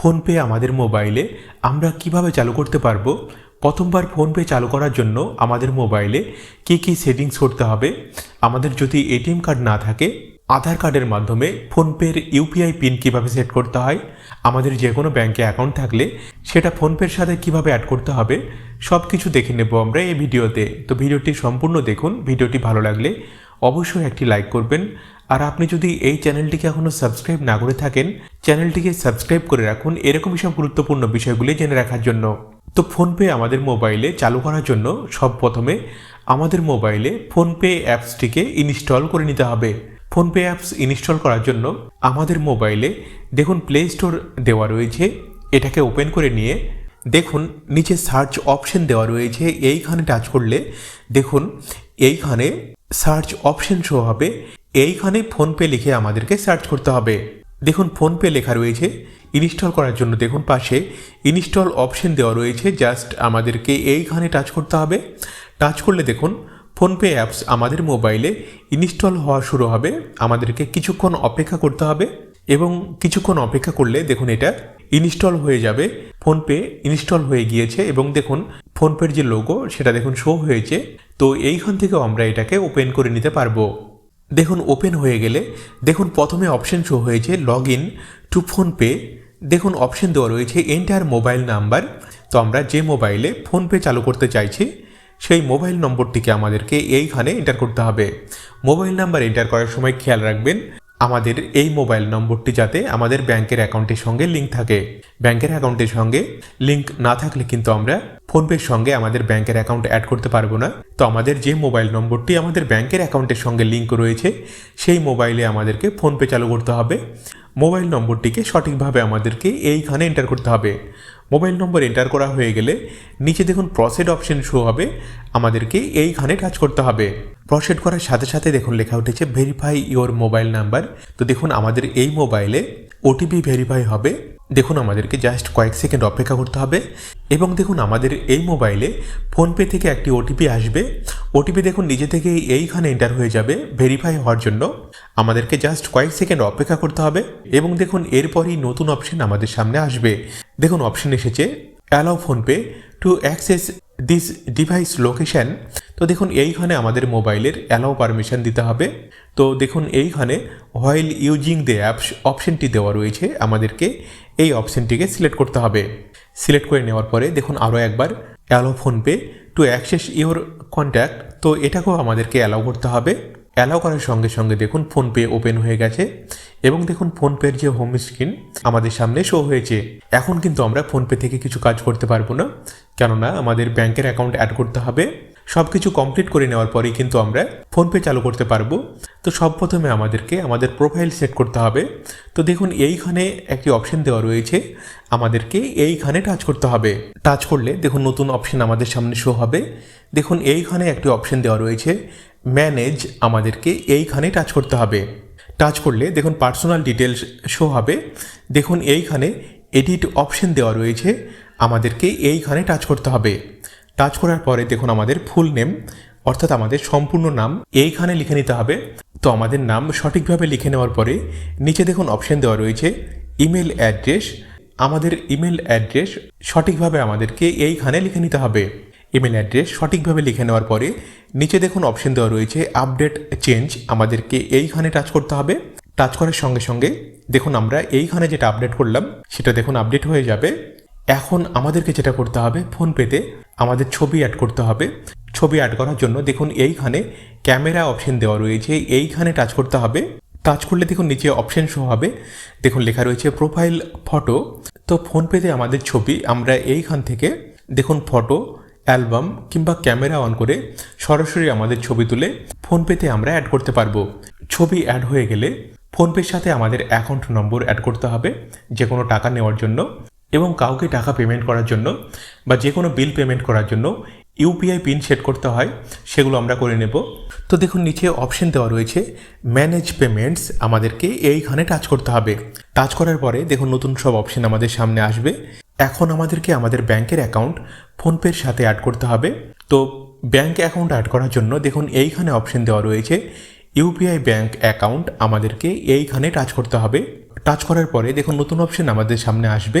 PhonePe আমাদের মোবাইলে আমরা কীভাবে চালু করতে পারব? প্রথমবার ফোনপে চালু করার জন্য আমাদের মোবাইলে কী কী সেটিংস করতে হবে? আমাদের যদি এটিএম কার্ড না থাকে, আধার কার্ডের মাধ্যমে ফোনপের ইউপিআই পিন কীভাবে সেট করতে হয়? আমাদের যে কোনো ব্যাংকে অ্যাকাউন্ট থাকলে সেটা ফোনপের সাথে কীভাবে অ্যাড করতে হবে সব কিছু দেখে নেব আমরা এই ভিডিওতে। তো ভিডিওটি সম্পূর্ণ দেখুন, ভিডিওটি ভালো লাগলে অবশ্যই একটি লাইক করবেন। আর আপনি যদি এই চ্যানেলটিকে এখনও সাবস্ক্রাইব না করে থাকেন চ্যানেলটিকে সাবস্ক্রাইব করে রাখুন এরকমই সব গুরুত্বপূর্ণ বিষয়গুলি জেনে রাখার জন্য। তো ফোনপে আমাদের মোবাইলে চালু করার জন্য সব প্রথমে আমাদের মোবাইলে ফোনপে অ্যাপসটিকে ইনস্টল করে নিতে হবে। ফোনপে অ্যাপস ইনস্টল করার জন্য আমাদের মোবাইলে দেখুন প্লে স্টোর দেওয়া রয়েছে, এটাকে ওপেন করে নিয়ে দেখুন নিচে সার্চ অপশন দেওয়া রয়েছে, এইখানে টাচ করলে দেখুন এইখানে সার্চ অপশন শো হবে। এইখানে ফোনপে লিখে আমাদেরকে সার্চ করতে হবে। দেখুন ফোনপে লেখা রয়েছে। ইনস্টল করার জন্য দেখুন পাশে ইনস্টল অপশন দেওয়া রয়েছে। জাস্ট আমাদেরকে এইখানে টাচ করতে হবে। টাচ করলে দেখুন ফোনপে অ্যাপস আমাদের মোবাইলে ইনস্টল হওয়া শুরু হবে। আমাদেরকে কিছুক্ষণ অপেক্ষা করতে হবে এবং কিছুক্ষণ অপেক্ষা করলে দেখুন এটা ইনস্টল হয়ে যাবে। ফোনপে ইনস্টল হয়ে গিয়েছে এবং দেখুন ফোনপের যে লোগো সেটা দেখুন শো হয়েছে। তো এইখান থেকেও আমরা এটাকে ওপেন করে নিতে পারব। দেখুন ওপেন হয়ে গেলে, দেখুন, প্রথমে অপশন শো হয়েছে লগ ইন টু ফোনপে দেখুন অপশন দেওয়া রয়েছে এন্টার মোবাইল নাম্বার তো আমরা যে মোবাইলে ফোনপে চালু করতে চাইছি, সেই মোবাইল নম্বরটিকে আমাদেরকে এইখানে এন্টার করতে হবে। মোবাইল নাম্বার এন্টার করার সময় খেয়াল রাখবেন, আমাদের এই মোবাইল নম্বরটি যাতে আমাদের ব্যাংকের অ্যাকাউন্টের সঙ্গে লিঙ্ক থাকে। ব্যাংকের অ্যাকাউন্টের সঙ্গে লিঙ্ক না থাকলে কিন্তু আমরা ফোনপের সঙ্গে আমাদের ব্যাংকের অ্যাকাউন্ট অ্যাড করতে পারব না। তো আমাদের যে মোবাইল নম্বরটি আমাদের ব্যাংকের অ্যাকাউন্টের সঙ্গে লিঙ্ক রয়েছে, সেই মোবাইলে আমাদেরকে ফোনপে চালু করতে হবে। মোবাইল নম্বরটিকে সঠিকভাবে আমাদেরকে এইখানে এন্টার করতে হবে। মোবাইল নম্বর এন্টার করা হয়ে গেলে নিচে দেখুন প্রসেড অপশন শো হবে, আমাদেরকে এইখানে টাচ করতে হবে। প্রসেড করার সাথে সাথে দেখুন লেখা উঠেছে ভেরিফাই ইওর মোবাইল নাম্বার তো দেখুন আমাদের এই মোবাইলে ওটিপি ভেরিফাই হবে। দেখুন আমাদেরকে জাস্ট কয়েক সেকেন্ড অপেক্ষা করতে হবে এবং দেখুন আমাদের এই মোবাইলে ফোনপে থেকে একটি ওটিপি আসবে। ওটিপি দেখুন নিজে থেকেই এইখানে এন্টার হয়ে যাবে ভেরিফাই হওয়ার জন্য। আমাদেরকে জাস্ট কয়েক সেকেন্ড অপেক্ষা করতে হবে এবং দেখুন এরপরই নতুন অপশন আমাদের সামনে আসবে। দেখুন অপশন এসেছে allow PhonePe to access this device location তো দেখুন, এইখানে আমাদের মোবাইলের অ্যালাউ পারমিশন দিতে হবে। তো দেখুন, এইখানে হোয়াইল ইউজিং দ্য অ্যাপস অপশনটি দেওয়া রয়েছে আমাদেরকে, এই অপশনটিকে সিলেক্ট করতে হবে। সিলেক্ট করে নেওয়ার পরে দেখুন, আরও একবার allow PhonePe to access your contact তো এটাকেও আমাদেরকে অ্যালাউ করতে হবে। অ্যালাউ করার সঙ্গে সঙ্গে দেখুন ফোনপে ওপেন হয়ে গেছে এবং দেখুন ফোনপের যে হোম স্ক্রিন আমাদের সামনে শো হয়েছে। এখন কিন্তু আমরা ফোনপে থেকে কিছু কাজ করতে পারব না। কেননা আমাদের ব্যাংকের অ্যাকাউন্ট অ্যাড করতে হবে। সব কিছু কমপ্লিট করে নেওয়ার পরেই কিন্তু আমরা ফোনপে চালু করতে পারব। তো সব প্রথমে আমাদেরকে, আমাদের প্রোফাইল সেট করতে হবে। তো দেখুন, এইখানে একটি অপশন দেওয়া রয়েছে। আমাদেরকে এইখানে টাচ করতে হবে। টাচ করলে দেখুন, নতুন অপশন আমাদের সামনে শো হবে। দেখুন, এইখানে একটি অপশন দেওয়া রয়েছে। ম্যানেজ আমাদেরকে এইখানে টাচ করতে হবে। টাচ করলে দেখুন পার্সোনাল ডিটেলস শো হবে। দেখুন, এইখানে এডিট অপশন দেওয়া রয়েছে। আমাদেরকে এইখানে টাচ করতে হবে। টাচ করার পরে দেখুন আমাদের ফুল নেম অর্থাৎ আমাদের সম্পূর্ণ নাম এইখানে লিখে নিতে হবে। তো আমাদের নাম সঠিকভাবে লিখে নেওয়ার পরে নিচে দেখুন অপশন দেওয়া রয়েছে ইমেল অ্যাড্রেস আমাদের ইমেল অ্যাড্রেস সঠিকভাবে আমাদেরকে এইখানে লিখে নিতে হবে। ইমেল অ্যাড্রেস সঠিকভাবে লিখে নেওয়ার পরে নিচে দেখুন অপশন দেওয়া রয়েছে আপডেট চেঞ্জ আমাদেরকে এইখানে টাচ করতে হবে। টাচ করার সঙ্গে সঙ্গে দেখুন আমরা এইখানে যেটা আপডেট করলাম, সেটা দেখুন আপডেট হয়ে যাবে। এখন আমাদেরকে যেটা করতে হবে, ফোনপেতে আমাদের ছবি অ্যাড করতে হবে। ছবি অ্যাড করার জন্য দেখুন এইখানে ক্যামেরা অপশন দেওয়া রয়েছে। এইখানে টাচ করতে হবে। টাচ করলে দেখুন নিচে অপশন শো হবে। দেখুন লেখা রয়েছে প্রোফাইল ফটো তো ফোনপেতে আমাদের ছবি, আমরা এইখান থেকে দেখুন ফটো অ্যালবাম কিংবা ক্যামেরা অন করে সরাসরি আমাদের ছবি তুলে ফোনপেতে আমরা অ্যাড করতে পারব। ছবি অ্যাড হয়ে গেলে ফোনপের সাথে আমাদের অ্যাকাউন্ট নম্বর অ্যাড করতে হবে যে কোনো টাকা নেওয়ার জন্য। এবং কাউকে টাকা পেমেন্ট করার জন্য বা যে কোনো বিল পেমেন্ট করার জন্য ইউপিআই পিন সেট করতে হয়, সেগুলো আমরা করে নেব। তো দেখুন, নিচে অপশন দেওয়া রয়েছে ম্যানেজ পেমেন্টস আমাদেরকে এইখানে টাচ করতে হবে। টাচ করার পরে দেখুন, নতুন সব অপশন আমাদের সামনে আসবে। এখন আমাদেরকে আমাদের ব্যাংকের অ্যাকাউন্ট ফোনপের সাথে অ্যাড করতে হবে। তো ব্যাংক অ্যাকাউন্ট অ্যাড করার জন্য দেখুন, এইখানে অপশন দেওয়া রয়েছে ইউপিআই ব্যাংক অ্যাকাউন্ট আমাদেরকে এইখানে টাচ করতে হবে। টাচ করার পরে দেখুন নতুন অপশন আমাদের সামনে আসবে।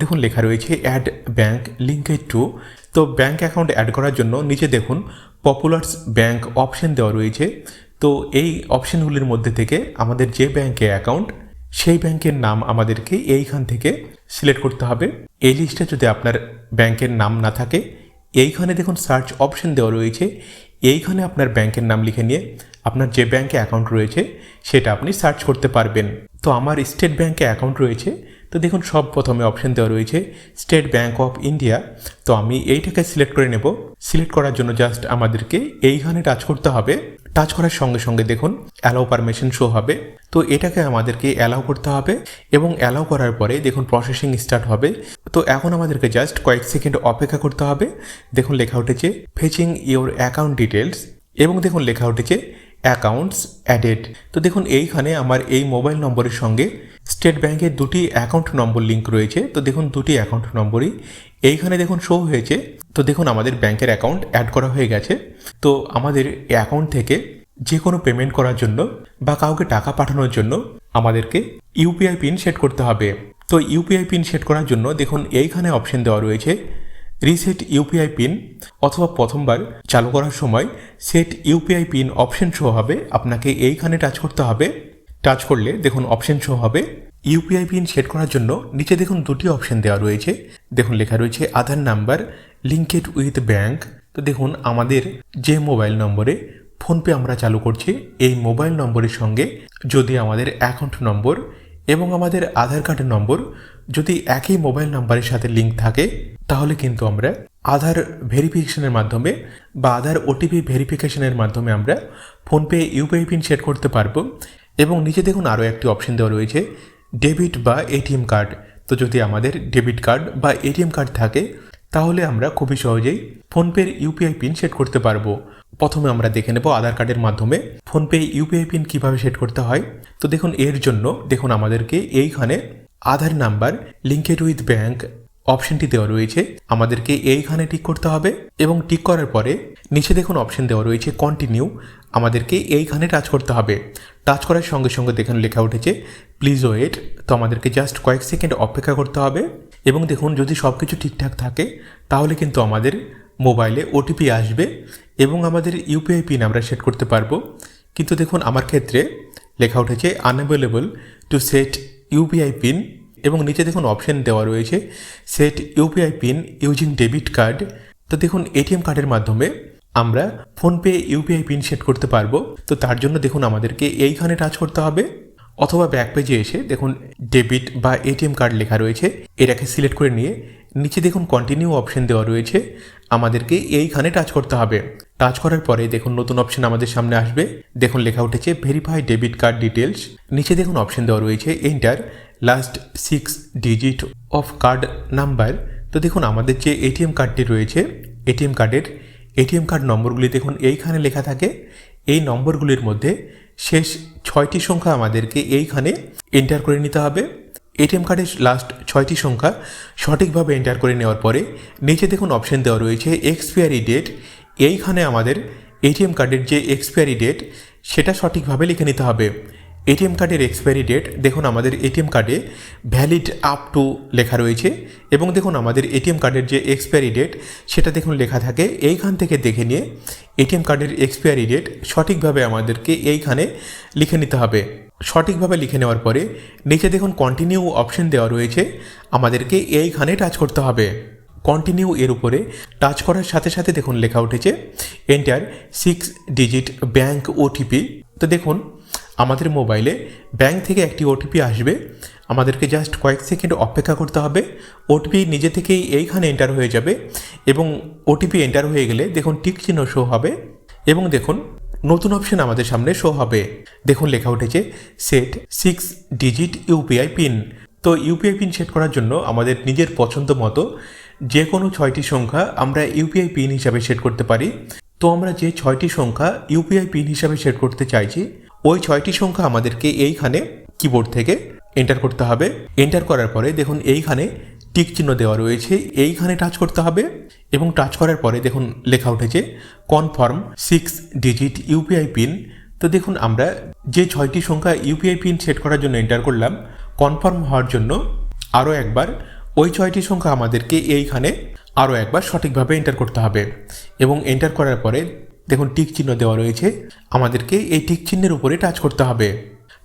দেখুন লেখা রয়েছে অ্যাড ব্যাঙ্ক লিঙ্কেড টু তো ব্যাঙ্ক অ্যাকাউন্ট অ্যাড করার জন্য নিচে দেখুন পপুলার্স ব্যাঙ্ক অপশন দেওয়া রয়েছে। তো এই অপশনগুলির মধ্যে থেকে আমাদের যে ব্যাঙ্কে অ্যাকাউন্ট সেই ব্যাংকের নাম আমাদেরকে এইখান থেকে সিলেক্ট করতে হবে। এই লিস্টে যদি আপনার ব্যাংকের নাম না থাকে, এইখানে দেখুন সার্চ অপশন দেওয়া রয়েছে। এইখানে আপনার ব্যাংকের নাম লিখে নিয়ে আপনার যে ব্যাংকে অ্যাকাউন্ট রয়েছে, সেটা আপনি সার্চ করতে পারবেন। তো আমার স্টেট ব্যাংকে অ্যাকাউন্ট রয়েছে, তো দেখুন সব প্রথমে অপশন দেওয়া রয়েছে স্টেট ব্যাংক অফ ইন্ডিয়া তো আমি এইটাকে সিলেক্ট করে নেব। সিলেক্ট করার জন্য জাস্ট আমাদেরকে এইখানে টাচ করতে হবে। টাচ করার সঙ্গে সঙ্গে দেখুন অ্যালাউ পারমিশন শো হবে। তো এটাকে আমাদেরকে অ্যালাউ করতে হবে এবং অ্যালাউ করার পরে দেখুন প্রসেসিং স্টার্ট হবে। তো এখন আমাদেরকে জাস্ট কয়েক সেকেন্ড অপেক্ষা করতে হবে। দেখুন লেখা উঠেছে ফেচিং ইওর অ্যাকাউন্ট ডিটেলস এবং দেখুন লেখা উঠেছে অ্যাকাউন্টস অ্যাডেড তো দেখুন, এইখানে আমার এই মোবাইল নম্বরের সঙ্গে স্টেট ব্যাংকের দুটি অ্যাকাউন্ট নম্বর লিঙ্ক রয়েছে। তো দেখুন, দুটি অ্যাকাউন্ট নম্বরই এইখানে দেখুন শো হয়েছে। তো দেখুন, আমাদের ব্যাংকের অ্যাকাউন্ট অ্যাড করা হয়ে গেছে। তো আমাদের অ্যাকাউন্ট থেকে যে কোনো পেমেন্ট করার জন্য বা কাউকে টাকা পাঠানোর জন্য আমাদেরকে ইউপিআই পিন সেট করতে হবে। তো ইউপিআই পিন সেট করার জন্য দেখুন, এইখানে অপশন দেওয়া রয়েছে রিসেট ইউপিআই পিন অথবা প্রথমবার চালু করার সময় set UPI PIN option show হবে। আপনাকে এইখানে টাচ করতে হবে। টাচ করলে দেখুন অপশন শো হবে। ইউপিআই পিন সেট করার জন্য নিচে দেখুন দুটি অপশন দেওয়া রয়েছে। দেখুন লেখা রয়েছে Aadhaar number linked with bank তো দেখুন আমাদের যে মোবাইল নম্বরে ফোনপে আমরা চালু করছি, এই মোবাইল নম্বরের সঙ্গে যদি আমাদের অ্যাকাউন্ট নম্বর এবং আমাদের আধার কার্ডের নম্বর যদি একই মোবাইল নাম্বারের সাথে লিঙ্ক থাকে, তাহলে কিন্তু আমরা আধার ভেরিফিকেশনের মাধ্যমে বা আধার ওটিপি ভেরিফিকেশনের মাধ্যমে আমরা ফোনপে, ইউপিআই পিন সেট করতে পারব। এবং নিচে দেখুন আরও একটি অপশন দেওয়া রয়েছে, ডেবিট বা এটিএম কার্ড। তো যদি আমাদের ডেবিট কার্ড বা এটিএম কার্ড থাকে, তাহলে আমরা খুবই সহজেই ফোনপের ইউপিআই পিন সেট করতে পারব। প্রথমে আমরা দেখে নেব আধার কার্ডের মাধ্যমে ফোনপে, ইউপিআই পিন কীভাবে সেট করতে হয়। তো দেখুন, এর জন্য দেখুন আমাদেরকে এইখানে Aadhaar number linked with bank অপশনটি দেওয়া রয়েছে। আমাদেরকে এইখানে টিক করতে হবে এবং টিক করার পরে নিচে দেখুন অপশন দেওয়া রয়েছে কন্টিনিউ আমাদেরকে এইখানে টাচ করতে হবে। টাচ করার সঙ্গে সঙ্গে দেখুন লেখা উঠেছে প্লিজ ওয়েট তো আমাদেরকে জাস্ট কয়েক সেকেন্ড অপেক্ষা করতে হবে এবং দেখুন যদি সব কিছু ঠিকঠাক থাকে, তাহলে কিন্তু আমাদের মোবাইলে ওটিপি আসবে এবং আমাদের ইউপিআই পিন আমরা সেট করতে পারব। কিন্তু দেখুন, আমার ক্ষেত্রে লেখা উঠেছে unavailable to set UPI PIN এবং নিচে দেখুন অপশন দেওয়া রয়েছে set UPI PIN using debit card তো দেখুন এটিএম কার্ডের মাধ্যমে আমরা ফোনপে ইউপিআই পিন সেট করতে পারব। তো তার জন্য দেখুন, আমাদেরকে এইখানে টাচ করতে হবে। অথবা ব্যাক পেজে এসে দেখুন ডেবিট বা এটিএম কার্ড লেখা রয়েছে। এটাকে সিলেক্ট করে নিয়ে নিচে দেখুন কন্টিনিউ অপশন দেওয়া রয়েছে। আমাদেরকে এইখানে টাচ করতে হবে। টাচ করার পরে দেখুন নতুন অপশন আমাদের সামনে আসবে। দেখুন লেখা উঠেছে ভেরিফাই ডেবিট কার্ড ডিটেলস নিচে দেখুন অপশন দেওয়া রয়েছে enter last six digit of card number তো দেখুন আমাদের যে এটিএম কার্ডটি রয়েছে এটিএম কার্ডের এটিএম কার্ড নম্বরগুলি দেখুন এইখানে লেখা থাকে। এই নম্বরগুলির মধ্যে শেষ ছয়টি সংখ্যা আমাদেরকে এইখানে এন্টার করে নিতে হবে। এটিএম কার্ডের লাস্ট ছয়টি সংখ্যা সঠিকভাবে এন্টার করে নেওয়ার পরে নিচে দেখুন অপশন দেওয়া রয়েছে এক্সপায়ারি ডেট এইখানে আমাদের এটিএম কার্ডের যে এক্সপায়ারি ডেট সেটা সঠিকভাবে লিখে নিতে হবে। এটিএম কার্ডের এক্সপায়ারি ডেট দেখুন আমাদের এটিএম কার্ডে ভ্যালিড আপ টু লেখা রয়েছে এবং দেখুন আমাদের এটিএম কার্ডের যে এক্সপায়ারি ডেট সেটা দেখুন লেখা থাকে। এইখান থেকে দেখে নিয়ে এটিএম কার্ডের এক্সপায়ারি ডেট সঠিকভাবে আমাদেরকে এইখানে লিখে নিতে হবে। সঠিকভাবে লিখে নেওয়ার পরে নিচে দেখুন কন্টিনিউ অপশন দেওয়া রয়েছে। আমাদেরকে এইখানে টাচ করতে হবে। কন্টিনিউ এর উপরে টাচ করার সাথে সাথে দেখুন লেখা উঠেছে enter six digit bank OTP তো দেখুন, আমাদের মোবাইলে ব্যাংক থেকে একটি ওটিপি আসবে। আমাদেরকে জাস্ট কয়েক সেকেন্ড অপেক্ষা করতে হবে। ওটিপি নিজে থেকেই এইখানে এন্টার হয়ে যাবে এবং ওটিপি এন্টার হয়ে গেলে দেখুন টিক চিহ্ন শো হবে। এবং দেখুন নতুন অপশন আমাদের সামনে শো হবে। দেখুন, লেখা উঠেছে set six digit UPI PIN তো ইউপিআই পিন সেট করার জন্য আমাদের নিজের পছন্দ মতো যে কোনো ছয়টি সংখ্যা আমরা ইউপিআই পিন হিসাবে সেট করতে পারি। তো আমরা যে ছয়টি সংখ্যা ইউপিআই পিন হিসাবে সেট করতে চাইছি, ওই ছয়টি সংখ্যা আমাদেরকে এইখানে কিবোর্ড থেকে এন্টার করতে হবে। এন্টার করার পরে দেখুন, এইখানে টিক চিহ্ন দেওয়া রয়েছে, এইখানে টাচ করতে হবে এবং টাচ করার পরে দেখুন লেখা উঠেছে confirm six digit UPI PIN তো দেখুন আমরা যে ছয়টি সংখ্যা ইউপিআই পিন সেট করার জন্য এন্টার করলাম কনফার্ম হওয়ার জন্য আরও একবার ওই ছয়টি সংখ্যা আমাদেরকে এইখানে আরও একবার সঠিকভাবে এন্টার করতে হবে এবং এন্টার করার পরে দেখুন টিক চিহ্ন দেওয়া রয়েছে, আমাদেরকে এই টিক চিহ্নের উপরে টাচ করতে হবে।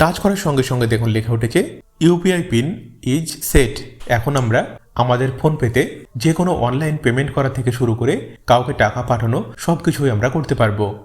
টাচ করার সঙ্গে সঙ্গে দেখুন লেখা উঠেছে ইউপিআই পিন ইজ সেট। এখন আমরা আমাদের ফোনপেতে যে কোনো অনলাইন পেমেন্ট করা থেকে শুরু করে কাউকে টাকা পাঠানো সব কিছুই আমরা করতে পারব।